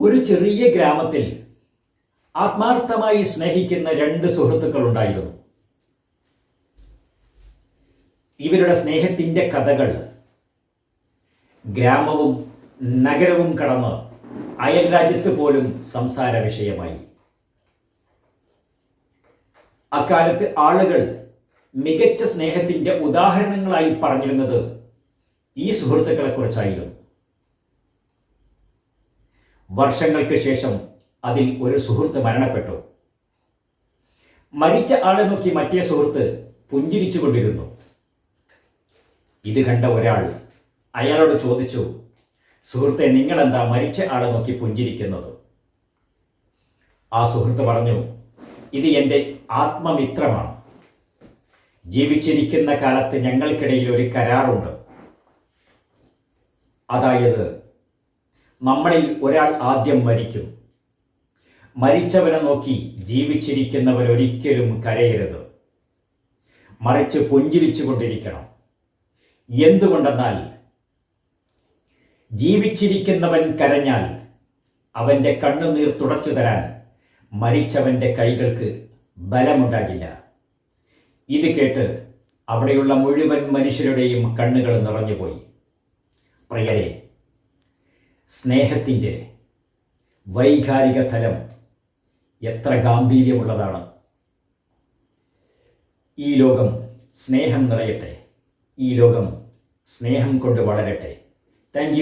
ഒരു ചെറിയ ഗ്രാമത്തിൽ ആത്മാർത്ഥമായി സ്നേഹിക്കുന്ന രണ്ട് സുഹൃത്തുക്കൾ ഉണ്ടായിരുന്നു ഇവരുടെ സ്നേഹത്തിന്റെ കഥകൾ ഗ്രാമവും നഗരവും കടന്ന് അയൽ രാജ്യത്ത് പോലും സംസാര വിഷയമായി. അക്കാലത്ത് ആളുകൾ മികച്ച സ്നേഹത്തിന്റെ ഉദാഹരണങ്ങളായി പറഞ്ഞിരുന്നത് ഈ സുഹൃത്തുക്കളെ കുറിച്ചായിരുന്നു വർഷങ്ങൾക്ക് ശേഷം അതിൽ ഒരു സുഹൃത്ത് മരണപ്പെട്ടു. മരിച്ച ആളെ നോക്കി മറ്റേ സുഹൃത്ത് പുഞ്ചിരിച്ചുകൊണ്ടിരുന്നു. ഇത് കണ്ട ഒരാൾ അയാളോട് ചോദിച്ചു സുഹൃത്തെ നിങ്ങളെന്താ മരിച്ച ആളെ നോക്കി പുഞ്ചിരിക്കുന്നത്? ആ സുഹൃത്ത് പറഞ്ഞു ഇത് എന്റെ ആത്മമിത്രമാണ്. ജീവിച്ചിരിക്കുന്ന കാലത്ത് ഞങ്ങൾക്കിടയിൽ ഒരു കരാറുണ്ട്. അതായത് നമ്മളിൽ ഒരാൾ ആദ്യം മരിക്കും. മരിച്ചവനെ നോക്കി ജീവിച്ചിരിക്കുന്നവർ ഒരിക്കലും കരയരുത്. മറിച്ച് പുഞ്ചിരിച്ചു കൊണ്ടിരിക്കണം. എന്തുകൊണ്ടെന്നാൽ ജീവിച്ചിരിക്കുന്നവൻ കരഞ്ഞാൽ അവന്റെ കണ്ണുനീർ തുടച്ചു തരാൻ മരിച്ചവന്റെ കൈകൾക്ക് ബലമുണ്ടാകില്ല. ഇത് കേട്ട് അവിടെയുള്ള മുഴുവൻ മനുഷ്യരുടെയും കണ്ണുകൾ നിറഞ്ഞുപോയി. പ്രിയരെ സ്നേഹത്തിന്റെ വൈകാരിക തലം എത്ര ഗാംഭീര്യമുള്ളതാണ്. ഈ ലോകം സ്നേഹം നിറയട്ടെ. ഈ ലോകം സ്നേഹം കൊണ്ട് വളരട്ടെ. താങ്ക്